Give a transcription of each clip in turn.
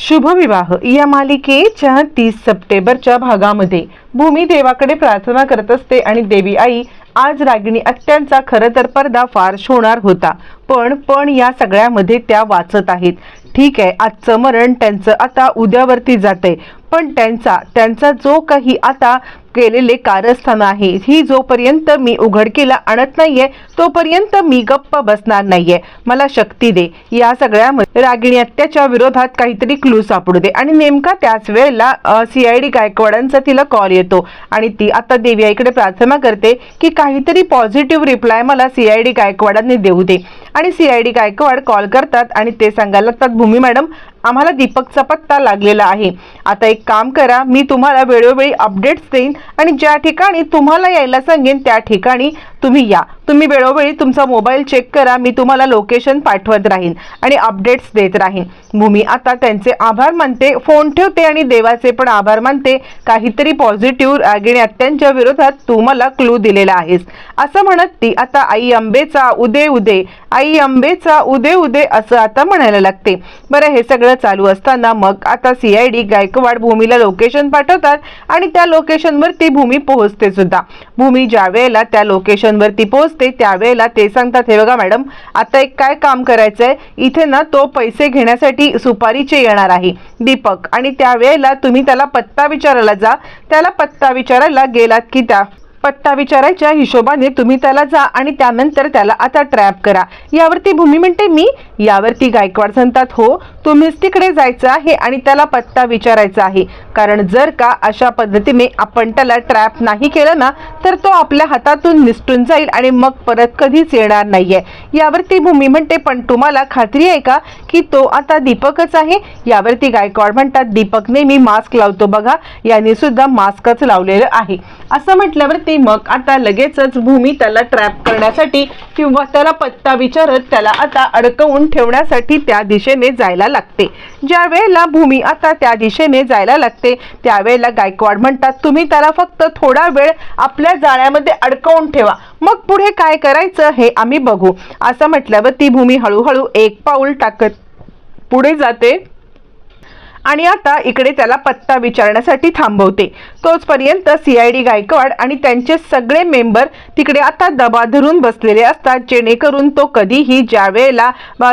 शुभविवाह. या मालिकेच्या तीस सप्टेंबरच्या भागामध्ये भूमी देवाकडे प्रार्थना करत असते आणि देवी आई आज रागिणी अत्यांचा खरं तर पडदा फारश होणार होता. पण पण या सगळ्यामध्ये त्या वाचत आहेत. ठीक आहे आजचं मरण त्यांचं आता उद्यावरती जातंय. पण त्यांचा त्यांचा जो काही आता केलेले कारस्थान आहे. ही जोपर्यंत मी उघडकीला आणत नाहीये तोपर्यंत मी गप्प बसणार नाहीये. मला शक्ती दे. या सगळ्यामध्ये रागिणी अत्याच्या विरोधात काहीतरी क्लू सापडू दे. आणि नेमका त्याच वेळेला सी आय डी गायकवाडांचा तिला कॉल येतो. आणि ती आता देवी आईकडे प्रार्थना करते की काहीतरी पॉझिटिव्ह रिप्लाय मला सी आय डी गायकवाडांनी देऊ दे. आणि C I D Gaikwad call करतात आणि ते सांगायला लागतात भूमी मॅडम आम्हाला दीपकचा पत्ता लागलेला आहे. आता एक काम करा मी तुम्हाला वेळोवेळी अपडेट्स देईन आणि ज्या ठिकाणी तुम्हाला यायला सांगेन त्या ठिकाणी तुम्ही या. तुम्ही वेळोवेळी तुमचा मोबाईल चेक करा. मी तुम्हाला लोकेशन पाठवत राहीन आणि अपडेट्स देत राहीन. भूमी आता त्यांचे आभार मानते. फोन ठेवते आणि देवाचे पण आभार मानते. काहीतरी पॉझिटिव्ह रागिणी अत्यांच्या विरोधात तू मला क्लू दिलेला आहेस. असं म्हणत ती आता आई अंबेचा उदे उदे. आई अंबेचा उदे उदे असं आता म्हणायला लागते. बरं हे सगळं चालू असताना मग आता सी आय डी गायकवाड भूमीला लोकेशन पाठवतात आणि त्या लोकेशनवर ती भूमी पोहोचते सुद्धा. भूमी ज्या वेळेला त्या लोकेशनवरती पोहोचते त्यावेळेला ते सांगतात हे बघा मॅडम आता एक काय काम करायचं आहे इथे ना तो पैसे घेण्यासाठी सुपारीचे येणार आहे दीपक. आणि त्यावेळेला तुम्ही त्याला पत्ता विचारायला जा. त्याला पत्ता विचारायला गेलात की त्या पत्ता विचारायच्या हिशोबाने तुम्ही त्याला जा आणि त्यानंतर त्याला आता ट्रॅप करा. यावरती भूमी म्हणते मी? यावरती गायकवाड सांगतात हो तुम्हीच तिकडे जायचं आहे आणि त्याला पत्ता विचारायचा आहे. कारण जर का अशा पद्धतीने आपण त्याला ट्रॅप नाही केलं ना तर तो आपल्या हातातून निसटून जाईल आणि मग परत कधीच येणार नाहीये. यावरती भूमी म्हणते पण तुम्हाला खात्री आहे का की तो आता दीपकच आहे? यावरती गायकवाड म्हणतात दीपकने मी मास्क लावतो बघा यांनी सुद्धा मास्कच लावलेलं आहे. असं म्हटल्यावरती मग आता लगेचच भूमी त्याला ट्रॅप करण्यासाठी किंवा त्याला पत्ता विचारत त्याला आता अडकवून ठेवण्यासाठी त्या दिशेने जायला लागते. ज्या वेळेला भूमी आता त्या दिशेने जायला लागते त्यावेळेला गायकवाड म्हणतात तुम्ही त्याला फक्त थोडा वेळ आपल्या जाळ्यामध्ये अडकवून ठेवा. मग पुढे काय करायचं हे आम्ही बघू. असं म्हटल्यावर ती भूमी हळूहळू एक पाऊल टाकत पुढे जाते. आणि आता इकडे त्याला पत्ता विचारण्यासाठी थांबवते. तोचपर्यंत सी आय डी गायकवाड आणि त्यांचे सगळे मेंबर तिकडे आता दबा धरून बसलेले असतात जेणेकरून तो कधीही ज्या वेळेला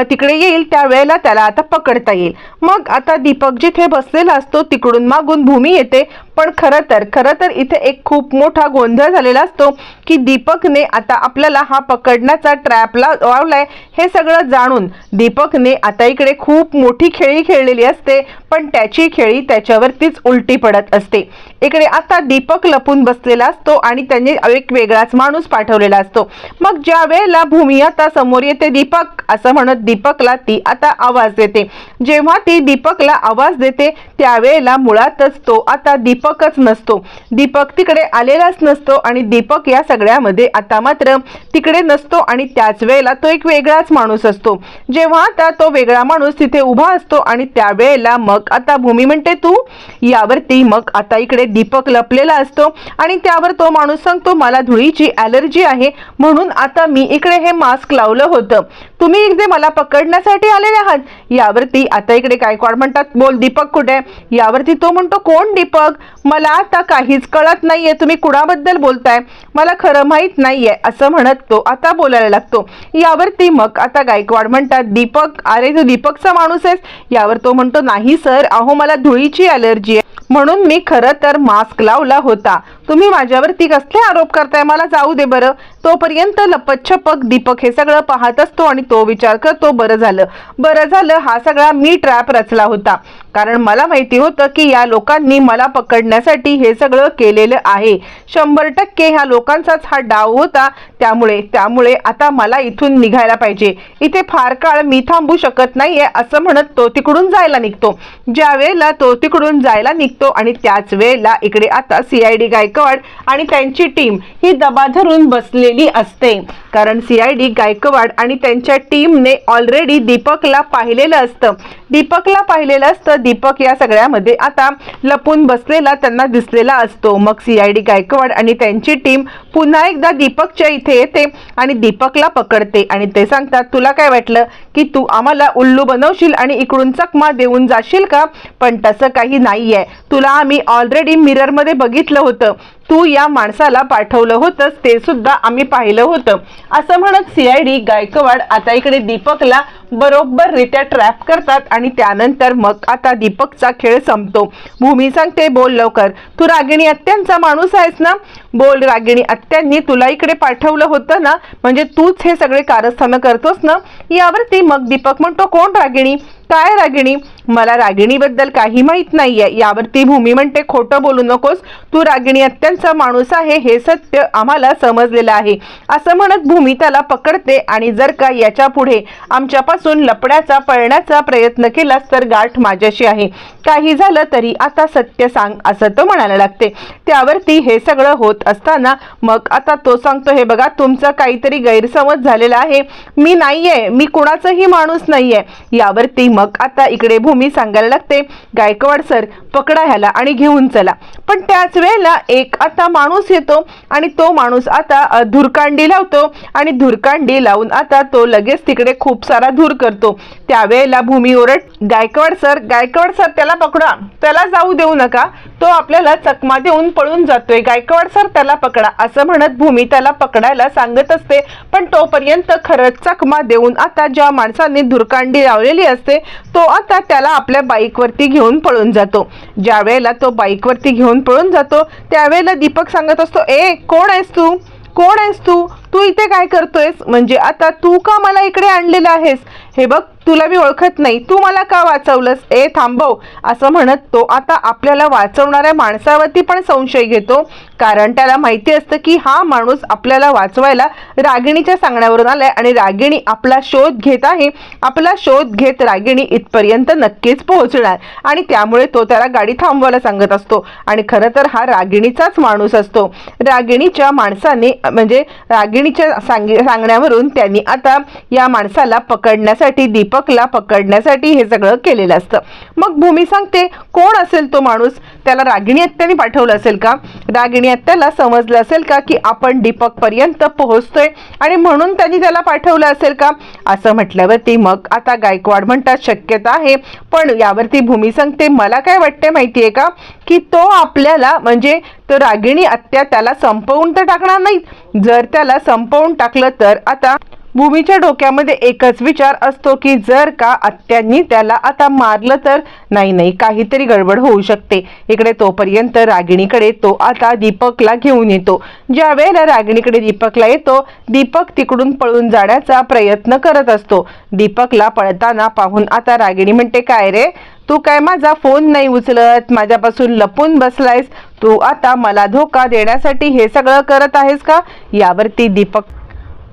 तिकडे येईल त्यावेळेला त्याला आता पकडता येईल. मग आता दीपक जिथे बसलेला असतो तिकडून मागून भूमी येते. पण खरं तर खरं तर इथे एक खूप मोठा गोंधळ झालेला असतो की दीपकने आता आपल्याला हा पकडण्याचा ट्रॅप लावलाय हे सगळं जाणून दीपकने आता इकडे खूप मोठी खेळी खेळलेली असते. पण त्याची खेळी त्याच्यावरतीच उलटी पडत असते. इकडे आता दीपक लपून बसलेला असतो आणि त्यांनी एक वेगळाच माणूस पाठवलेला असतो. मग ज्या वेळेला भूमी आता समोर येते दीपक असं म्हणत दीपकला ती आता आवाज देते. जेव्हा ती दीपकला आवाज देते त्यावेळेला मुळातच तो आता दीपकच नसतो. दीपक तिकडे आलेलाच नसतो आणि दीपक या सगळ्यामध्ये आता मात्र तिकडे नसतो आणि त्याच वेळेला तो एक वेगळाच माणूस असतो. जेव्हा आता तो वेगळा माणूस तिथे उभा असतो आणि त्यावेळेला मग आता भूमी म्हणते तू यावरती मग आता इकडे दीपक लपलेला असतो आणि त्यावर तो माणूस सांगतो मला धुळीची ॲलर्जी आहे म्हणून आता मी इकडे हे मास्क लावलं होतं. तुम्ही जे मला पकडण्यासाठी आलेले आहात. यावरती आता इकडे गायकवाड म्हणतात? बोल दीपक कुठे? आहे?" यावरती तो म्हणतो कोण दीपक? मला आता काहीच कळत नाहीये. तुम्ही कुणाबद्दल बोलताय? मला खरं माहीत नाहीये असं म्हणत तो आता बोलायला लागतो. यावरती मग आता गायकवाड म्हणतात दीपक? अरे तू दीपकचा माणूस आहेस. यावर तो म्हणतो नाही सर. अहो मला धुळीची ॲलर्जी आहे. म्हणून मी खरं तर मास्क लावला होता. तुम्ही माझ्यावरती कसले आरोप करताय? मला जाऊ दे बरं. तोपर्यंत लपच्छपक दीपक हे सगळं पाहत असतो आणि तो विचार करतो बरं झालं. बरं झालं हा सगळा मी ट्रॅप रचला होता. कारण मला माहिती होतं की या लोकांनी मला पकडण्यासाठी हे सगळं केलेलं आहे. शंभर टक्के ह्या लोकांचाच हा डाव होता. त्यामुळे त्यामुळे आता मला इथून निघायला पाहिजे. इथे फार काळ मी थांबू शकत नाहीये असं म्हणत तो तिकडून जायला निघतो. ज्या वेळेला तो तिकडून जायला निघतो आणि त्याच वेळेला इकडे आता सी आय डी गायक गायकवाड आणि त्यांची टीम ही दबा धरून बसलेली असते. कारण सीआयडी गायकवाड आणि त्यांच्या टीमने ऑलरेडी दीपकला पाहिलेलं असतं. दीपकला पाहिलेलं असतं. दीपक या सगळ्यामध्ये आता लपून बसलेला त्यांना दिसलेला असतो. मग सीआयडी गायकवाड आणि त्यांची टीम पुन्हा एकदा दीपकच्या इथे येते आणि दीपकला पकडते. आणि ते सांगतात तुला काय वाटलं की तू आम्हाला उल्लू बनवशील आणि इकडून चकमा देऊन जाशील का? पण तसं काही नाहीये. तुला आम्ही ऑलरेडी मिररमध्ये बघितलं होतं. तू या माणसाला पाठवलं होतंस ते सुद्धा आम्ही पाहिलं होतं. असं म्हणत सीआयडी गायकवाड आता इकडे दीपकला बरोबर रित्या ट्रॅप करतात आणि त्यानंतर मग आता दीपकचा खेळ संपतो. भूमी सांगते बोल लवकर. तू रागिणी अत्यांचा माणूस आहेस ना? बोल रागिणी अत्यांनी तुला इकडे पाठवलं होतं ना? म्हणजे तूच हे सगळे कारस्थानं करतोस ना? यावरती मग दीपक म्हणतो कोण रागिणी? काय रागिणी? मला रागिणीबद्दल काही माहीत नाहीये. यावरती भूमी म्हणते खोटं बोलू नकोस. तू रागिणी अत्यंत माणूस आहे. हे सत्य आम्हाला समजलेलं आहे. असं म्हणत भूमी त्याला पकडते आणि जर का याच्यापुढे आमच्यापासून लपण्याचा पळण्याचा प्रयत्न केलास तर गाठ माझ्याशी आहे. काही झालं तरी आता सत्य सांग असं तो म्हणायला लागते. त्यावरती हे सगळं होत असताना मग आता तो सांगतो हे बघा तुमचं काहीतरी गैरसमज झालेला आहे. मी नाहीये. मी कुणाचंही माणूस नाहीये. यावरती मग आता इकडे भूमी सांगायला लागते गायकवाड सर पकडा ह्याला आणि घेऊन चला. पण त्याच वेळेला एक आता माणूस येतो आणि तो माणूस आता धुरकांडी लावतो आणि धुरकांडी लावून आता तो लगेच तिकडे खूप सारा धूर करतो. त्यावेळेला भूमी ओरड गायकवाड सर गायकवाड सर त्याला पकडा त्याला जाऊ देऊ नका तो आपल्याला चकमा देऊन पळून जातोय गायकवाड सर त्याला पकडा असं म्हणत भूमी त्याला पकडायला सांगत असते. पण तोपर्यंत खरंच चकमा देऊन आता ज्या माणसाने धुरकांडी लावलेली असते तो आता त्याला आपल्या बाईकवरती घेऊन पळून जातो. ज्या वेळेला तो बाईकवरती घेऊन पळून जातो त्यावेळेला दीपक सांगत असतो ए कोण आहेस तू? कोण आहेस तू? तू इथे काय करतोयस? म्हणजे आता तू का मला इकडे आणलेलं आहेस? हे बघ तुला मी ओळखत नाही. तू मला का वाचवलंस? ए थांबव असं म्हणत तो आता आपल्याला वाचवणाऱ्या माणसावरती पण संशय घेतो. कारण त्याला माहिती असतं की हा माणूस आपल्याला वाचवायला रागिणीच्या सांगण्यावरून आलाय आणि रागिणी आपला शोध घेत आहे. आपला शोध घेत रागिणी इथपर्यंत नक्कीच पोहोचणार. आणि त्यामुळे तो त्याला गाडी थांबवायला सांगत असतो. आणि खरं तर हा रागिणीचाच माणूस असतो. रागिणीच्या माणसाने म्हणजे रागिणी रागिणीच्या सांगी सांगण्यावरून त्यांनी आता या माणसाला पकडण्यासाठी दीपकला पकडण्यासाठी हे सगळं केलेलं असतं. मग भूमी सांगते कोण असेल तो माणूस? त्याला रागिणी हत्याने पाठवलं असेल का? रागिणी हत्याला समजलं असेल का की आपण दीपकपर्यंत पोहोचतोय आणि म्हणून त्यांनी त्याला पाठवलं असेल का? असं म्हटल्यावरती मग आता गायकवाड म्हणतात शक्यता आहे. पण यावरती भूमी सांगते मला काय वाटते माहितीये का? की तो आपल्याला म्हणजे तर रागिणी आत्या त्याला संपवून तर टाकणार नाहीत. जर त्याला संपवून टाकलं तर आता भूमीच्या डोक्यामध्ये एकच विचार असतो की जर का आत्यांनी त्याला आता मारलं तर नाही नाही काहीतरी गडबड होऊ शकते. इकडे तोपर्यंत रागिणीकडे तो आता दीपकला घेऊन येतो. ज्या वेळेला रागिणीकडे दीपकला येतो दीपक तिकडून पळून जाण्याचा प्रयत्न करत असतो. दीपकला पळताना पाहून आता रागिणी म्हणते काय रे? तू काय माझा फोन नाही उचलत? माझ्यापासून लपून बसलायस? तू आता मला धोका देण्यासाठी हे सगळं करत आहेस का? यावरती दीपक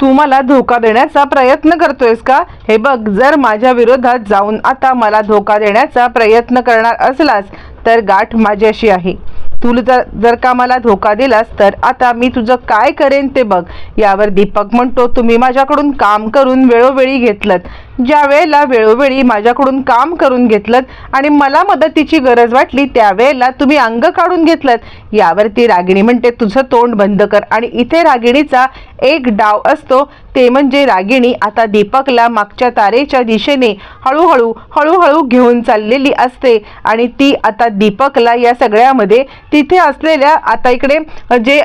तू मला धोका देण्याचा प्रयत्न करतोयस का? हे बघ जर माझ्या विरोधात जाऊन आता मला धोका देण्याचा प्रयत्न करणार असलास तर गाठ माझ्याशी आहे. तू जर जर का मला धोका दिलास तर आता मी तुझं काय करेन ते बघ. यावर दीपक म्हणतो तुम्ही माझ्याकडून काम करून वेळोवेळी घेतलं ज्या वेळेला वेळोवेळी माझ्याकडून काम करून घेतलं आणि मला मदतीची गरज वाटली त्यावेळेला तुम्ही अंग काढून घेतलं यावरती रागिणी म्हणते तुझं तोंड बंद कर. आणि इथे रागिणीचा एक डाव असतो ते म्हणजे रागिणी आता दीपकला मागच्या तारेच्या दिशेने हळूहळू हळूहळू घेऊन चाललेली असते आणि ती आता दीपकला या सगळ्यामध्ये तिथे असलेल्या आता इकडे जे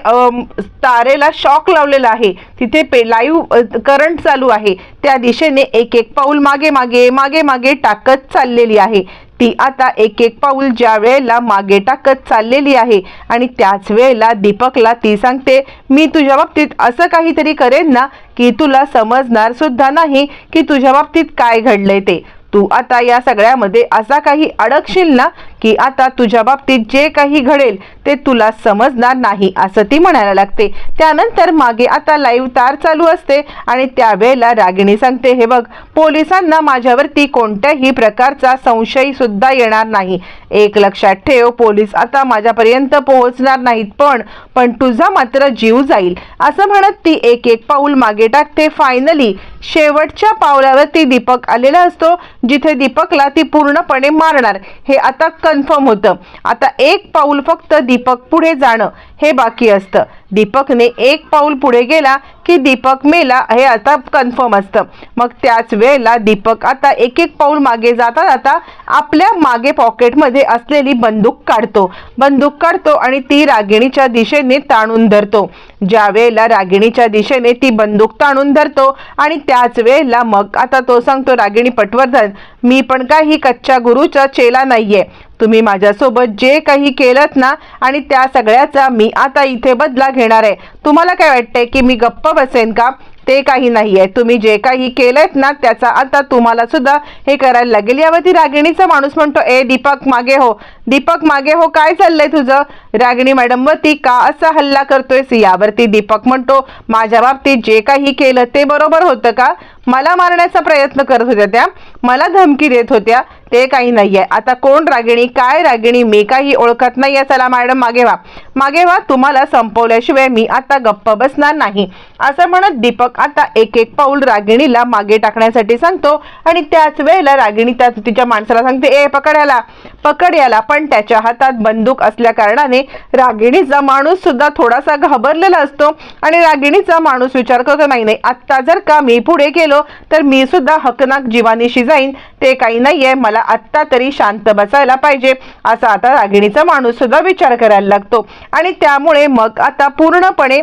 तारेला शॉक लावलेला आहे तिथे पे लाईव्ह करंट चालू आहे त्या दिशेने एक एक पाऊल मागे मागे मागे मागे टाकत चाललेली आहे. ती आता एक एक पाऊल ज्या वेळेला मागे टाकत चाललेली आहे आणि त्याच वेळेला दीपकला ती सांगते मी तुझ्या बाबतीत असं काहीतरी करेन ना की तुला समजणार सुद्धा नाही की तुझ्या बाबतीत काय घडलंय ते. तू आता या सगळ्यामध्ये असा काही अडकशील ना की आता तुझ्या बाबतीत जे काही घडेल ते तुला समजणार नाही असं ती म्हणायला लागते. त्यानंतर मागे आता लाईव्ह तार चालू असते आणि त्यावेळेला रागिणी सांगते हे बघ पोलिसांना माझ्यावरती कोणत्याही प्रकारचा संशय सुद्धा येणार नाही. एक लक्षात ठेव पोलीस आता माझ्यापर्यंत पोहोचणार नाहीत पण पण तुझा मात्र जीव जाईल. असं म्हणत ती एक एक पाऊल मागे टाकते. फायनली शेवटच्या पावलावरती दीपक आलेला असतो जिथे दीपकला ती पूर्णपणे मारणार. हे आता कन्फर्म होतं. आता एक पाऊल फक्त दीपक पुढे जाणं हे बाकी असतं. दीपकने एक पाऊल पुढे गेला की दीपक मेला हे आता कन्फर्म असतं. मग त्याच वेळेला दीपक आता एक एक पाऊल मागे जाता जाता आपल्या मागे पॉकेटमध्ये असलेली बंदूक काढतो. बंदूक काढतो आणि ती रागिणीच्या दिशेने ताणून धरतो. ज्या वेळेला रागिणीच्या दिशेने ती बंदूक ताणून धरतो आणि त्याच वेळेला मग आता तो सांगतो रागिणी पटवर्धन मी पण काही कच्च्या गुरुचा चेला नाहीये. तुम्ही माझ्यासोबत जे काही केलं ना आणि त्या सगळ्याचा मी आता इथे बदला घेणार आहे. तुम्हाला काय वाटतंय की मी गप्प बसेन का? ते काही नाही आहे तुम्ही जे काही केलंयत ना त्याचा आता तुम्हाला सुद्धा हे करायला लागेल. यावरती रागिणीचा माणूस म्हणतो ए दीपक मागे हो. दीपक मागे हो काय चाललंय तुझं? रागिणी मॅडम वरती का असा हल्ला करतोयस? यावरती दीपक म्हणतो माझ्या बाबतीत जे काही केलं ते बरोबर होतं का? मला मारण्याचा प्रयत्न करत होत्या त्या. मला धमकी देत होत्या. ते काही नाही आहे आता कोण रागिणी काय रागिणी मी काही ओळखत नाहीये. चला मॅडम मागे व्हा. मागे व्हा तुम्हाला संपवल्याशिवाय मी आता गप्प बसणार नाही. असं म्हणत दीपक आता एक एक पाऊल रागिणीला मागे टाकण्यासाठी सांगतो आणि त्याच वेळेला रागिणी त्या तिच्या माणसाला सांगते ए पकड याला. पकड याला. पण त्याच्या हातात बंदूक असल्या कारणाने रागिणीचा माणूस सुद्धा थोडासा घाबरलेला असतो आणि रागिणीचा माणूस विचार करतो नाही नाही. आत्ता जर का मी पुढे गेलो तर मी सुद्धा हकनाक जीवानीशी जाईन. ते काही नाहीये मला आत्ता तरी शांत बसायला पाहिजे असा आता रागिणीचा माणूस सुद्धा विचार करायला लागतो. आणि त्यामुळे मग आता पूर्णपणे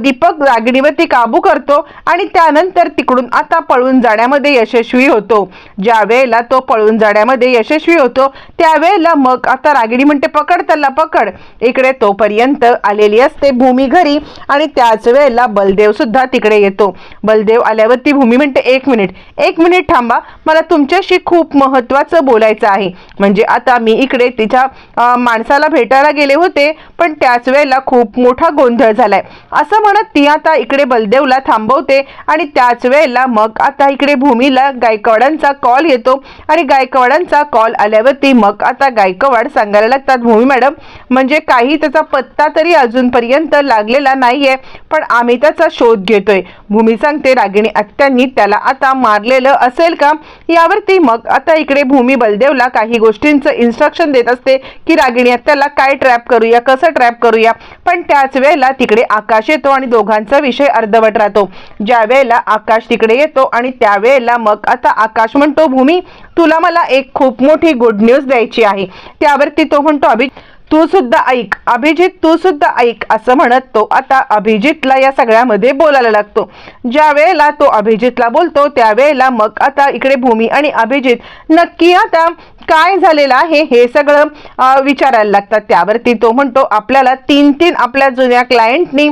दीपक रागिणीवरती काबू करतो आणि त्यानंतर तिकडून आता पळून जाण्यामध्ये यशस्वी होतो. ज्या वेळेला तो पळून जाण्यामध्ये यशस्वी होतो त्यावेळेला मग आता रागिणी म्हणते पकड त्याला पकड. इकडे तोपर्यंत आलेली असते भूमी घरी आणि त्याच वेळेला बलदेव सुद्धा तिकडे येतो. बलदेव आल्यावरती भूमी म्हणते एक मिनिट. एक मिनिट थांबा. मला तुमच्याशी खूप महत्त्वाचं बोलायचं आहे. म्हणजे आता मी इकडे तिच्या माणसाला भेटायला गेले होते पण त्याच वेळेला खूप मोठा गोंधळ झालाय. असं म्हणत ती आता इकडे बलदेवला थांबवते आणि त्याच वेळेला मग आता इकडे भूमीला गायकवाडांचा कॉल येतो. आणि गायकवाडांचा कॉल आल्यावरती मग आता गायकवाड सांगायला लागतात भूमी मॅडम म्हणजे काही त्याचा पत्ता तरी अजूनपर्यंत लागलेला नाहीये पण आम्ही त्याचा शोध घेतोय. भूमी सांगते रागिणी आत्यांनी त्याला आता मारलेलं असेल का? यावरती मग आता इकडे भूमी बलदेवला काही गोष्टींचं इन्स्ट्रक्शन देत असते की रागिणी त्याला काय ट्रॅप करूया कसं ट्रॅप करूया? पण त्याच वेळेला तिकडे आकाश येतो आणि दोघांचा विषय अर्धवट राहतो. ज्या वेळेला आकाश तिकडे येतो आणि त्यावेळेला मग आता आकाश म्हणतो भूमी तुला मला एक खूप मोठी गुड न्यूज द्यायची आहे. त्यावरती तो म्हणतो अभि तू सुद्धा ऐक. अभिजित तू सुद्धा ऐक असं म्हणत तो आता अभिजितला या सगळ्यामध्ये बोलायला लागतो. ज्या वेळेला तो अभिजितला बोलतो त्यावेळेला मग आता इकडे भूमी आणि अभिजित नक्की आता काय झालेलं आहे हे सगळं विचारायला लागतात. त्यावरती तो म्हणतो आपल्याला तीन तीन आपल्या जुन्या क्लायंटनी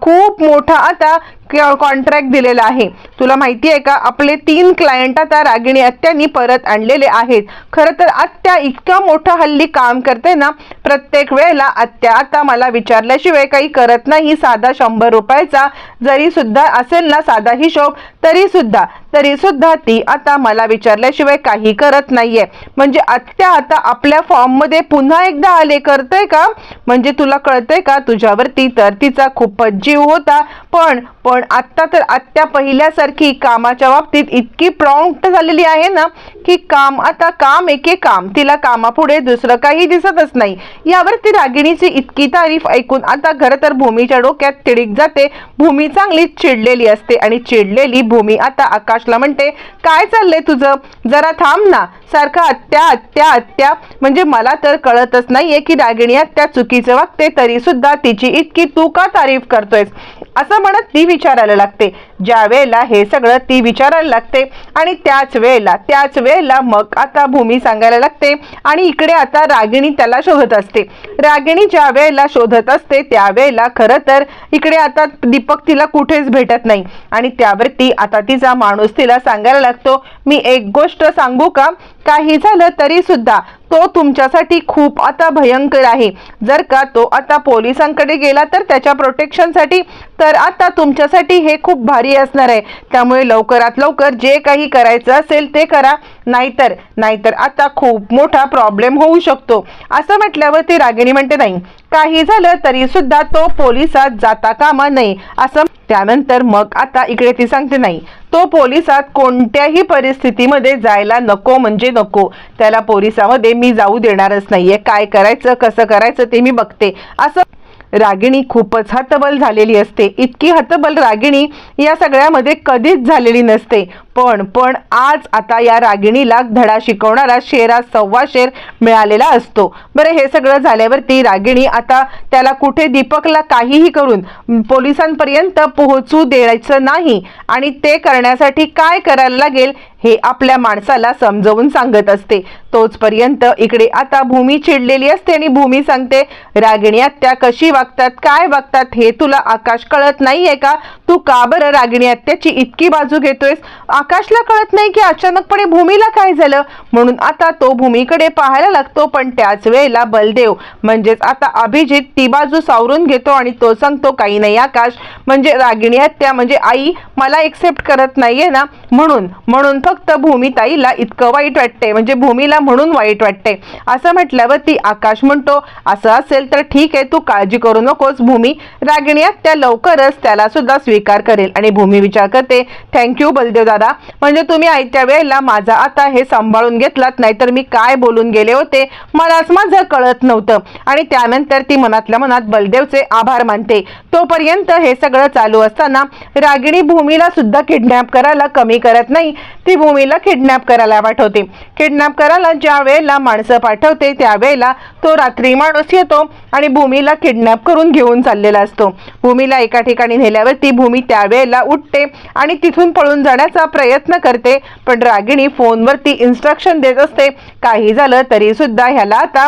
खूप मोठा आता कॉन्ट्रॅक्ट दिलेला आहे. तुला माहिती आहे का? आपले तीन क्लायंट आता रागिणी आत्यांनी परत आणलेले आहेत. खरं तर आत्या इतकं मोठं हल्ली काम करते ना प्रत्येक वेळेला आत्या आता मला विचारल्याशिवाय काही करत नाही. साधा शंभर रुपयाचा जरी सुद्धा असेल ना साधा हिशोब तरी सुद्धा. तरी सुद्धा ती आता मला विचारल्याशिवाय काही करत नाहीये. म्हणजे आत्या आता आपल्या फॉर्ममध्ये पुन्हा एकदा आले करतय का? म्हणजे तुला कळतंय का? तुझ्यावरती तर तिचा खूपच जीव होता. पण पण आत्ता तर आत्या पहिल्यासारखी कामाच्या बाबतीत इतकी प्रॉम्प्ट झालेली आहे ना की काम आता काम एके काम. तिला कामापुढे दुसरं काही दिसतच नाही. यावरती रागिणीची इतकी तारीफ ऐकून आता खरं तर भूमीच्या डोक्यात तिडीक जाते. भूमी चांगली चिडलेली असते आणि चिडलेली भूमी आता आकाश आकाशला म्हणते काय चाललंय तुझं? जरा थांब ना. सारखं आत्या आत्या आत्या म्हणजे मला तर कळतच नाहीये की रागिणी आत्या चुकीचं वागते तरी सुद्धा तिची इतकी तू का तारीफ करतोयस? असं म्हणत ती विचारायला लागते. ज्या वेळेला हे सगळं ती विचारायला लागते आणि त्याच वेळेला त्याच वेळेला मग आता भूमी सांगायला लागते आणि इकडे आता रागिणी त्याला शोधत असते. रागिणी ज्या वेळेला शोधत असते त्यावेळेला खरं तर इकडे आता दीपक तिला कुठेच भेटत नाही. आणि त्यावरती आता तिचा माणूस तिला सांगायला लागतो मी एक गोष्ट सांगू का? काही झालं तरी सुद्धा तो तुमच्यासाठी खूप आता भयंकर आहे. जर का तो आता पोलिसांकडे गेला तर त्याच्या प्रोटेक्शनसाठी तर आता तुमच्यासाठी हे खूप भारी असणार आहे. त्यामुळे लवकरात लवकर जे काही करायचं असेल ते करा. नाहीतर नाहीतर आता खूप मोठा प्रॉब्लेम होऊ शकतो. असं म्हटल्यावर ती रागिणी म्हणते नाही. काही झालं तरी सुद्धा तो पोलिसात जाता कामा नये असं त्यानंतर मग आता इकडे ती सांगते नाही. तो पोलिसात कोणत्याही परिस्थितीमध्ये जायला नको म्हणजे नको. त्याला पोलिसामध्ये मी जाऊ देणारच नाहीये. काय करायचं कसं करायचं ते मी बघते. असं रागिणी खूपच हतबल झालेली असते. इतकी हतबल रागिणी या सगळ्यामध्ये कधीच झालेली नसते. पण पण आज आता या रागिणीला धडा शिकवणारा शेरा सव्वा शेर मिळालेला असतो. बरं हे सगळं झाल्यावरती रागिणी आता त्याला कुठे दीपकला काहीही करून पोलिसांपर्यंत पोहोचू द्यायचं नाही आणि ते करण्यासाठी काय करायला लागेल हे आपल्या माणसाला समजवून सांगत असते. तोचपर्यंत इकडे आता भूमी चिडलेली असते आणि भूमी सांगते रागिणी आत्या कशी वागतात काय वागतात हे तुला आकाश कळत नाहीये का? तू का बरं रागिणी आत्याची इतकी बाजू घेतोयस? आकाशला कळत नाही की अचानकपणे भूमीला काय झालं. म्हणून आता तो भूमीकडे पाहायला लागतो पण त्याच वेळेला बलदेव म्हणजेच आता अभिजित ती बाजू सावरून घेतो आणि तो सांगतो काही नाही आकाश म्हणजे रागिणी हत्या म्हणजे आई मला एक्सेप्ट करत नाहीये ना. म्हणून म्हणून फक्त भूमिताईला इतकं वाईट वाटते म्हणजे भूमीला म्हणून वाईट वाटते असं म्हटल्यावर ती आकाश म्हणतो असं असेल तर ठीक आहे तू काळजी करू नकोस भूमी. रागिणी हत्या लवकरच त्याला सुद्धा स्वीकार करेल. आणि भूमी विचार करते थँक्यू बलदेव दादा म्हणजे तुम्ही आयत्या वेळेला माझा आता हे सांभाळून घेतलात नाहीतर मी काय बोलून गेले होते मलाच माझं कळत नव्हतं. आणि त्यानंतर ती मनातल्या मनात बलदेवचे आभार मानते. तोपर्यंत हे सगळं चालू असताना रागिणी भूमीला सुद्धा किडनॅप करायला कमी करत नाही. ती भूमीला किडनॅप करायला पाठवते. किडनॅप करायला ज्या वेळेला माणसं पाठवते त्यावेळेला तो रात्री माणूस येतो आणि भूमीला किडनॅप करून घेऊन चाललेला असतो. भूमीला एका ठिकाणी नेल्यावरती भूमी त्यावेळेला उठते आणि तिथून पळून जाण्याचा प्रयत्न करते पण रागिणी फोनवरती इन्स्ट्रक्शन देत असते. काही झालं तरी सुद्धा ह्याला आता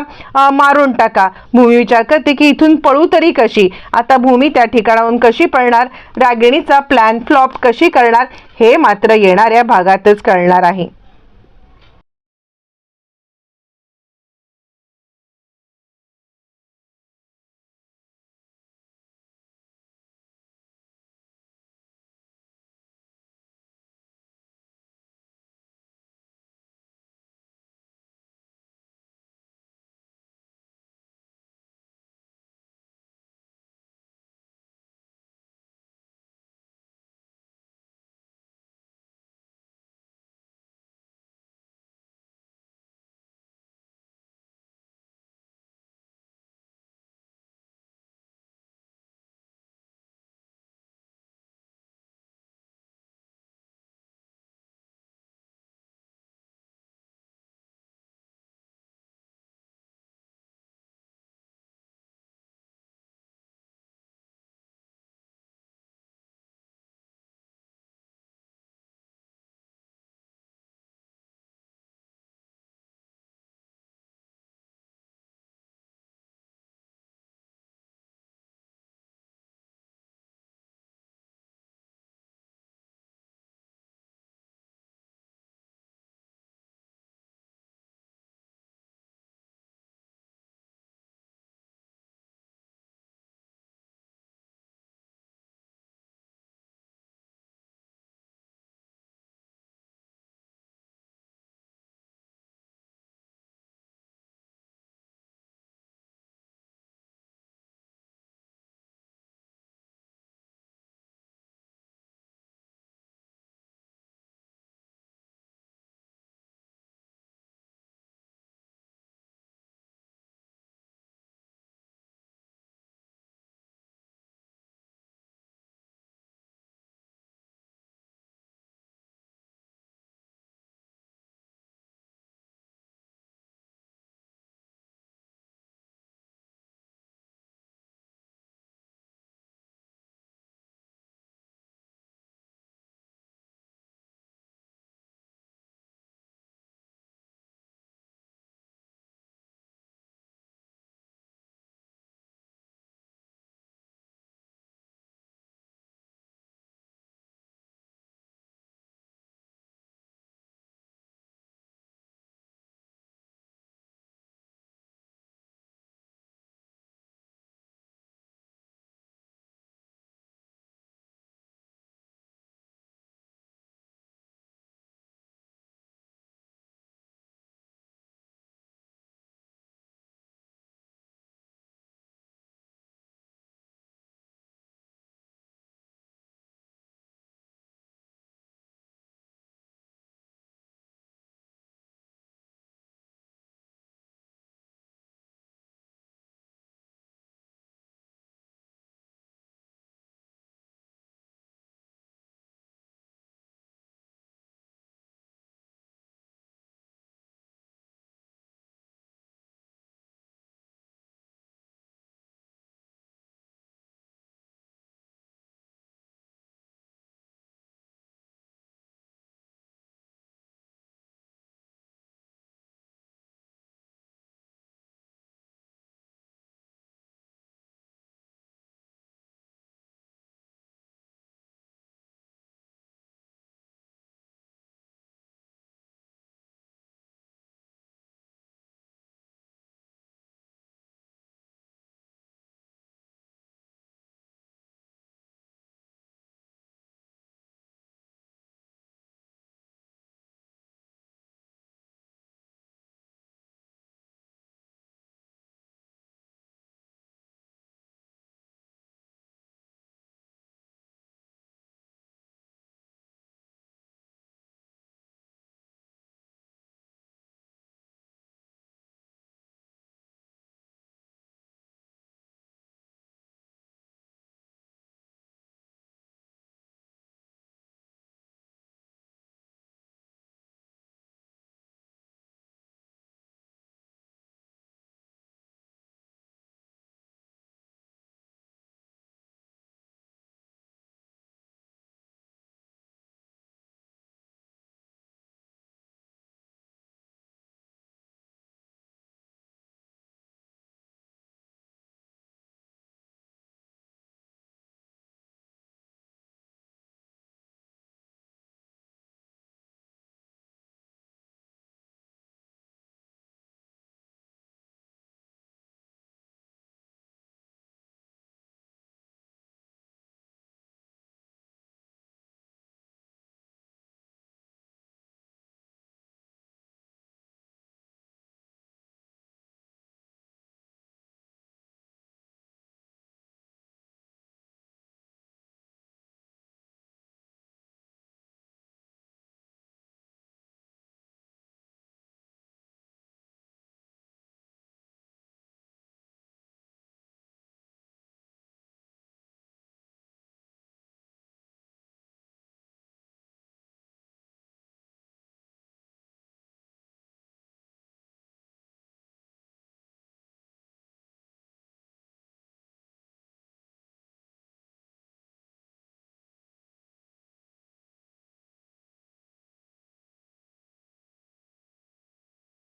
मारून टाका. भूमी विचार करते की इथून पळू तरी कशी? आता भूमी त्या ठिकाणाहून कशी पळणार? रागिणीचा प्लॅन फ्लॉप कशी करणार? हे मात्र येणाऱ्या भागातच कळणार आहे.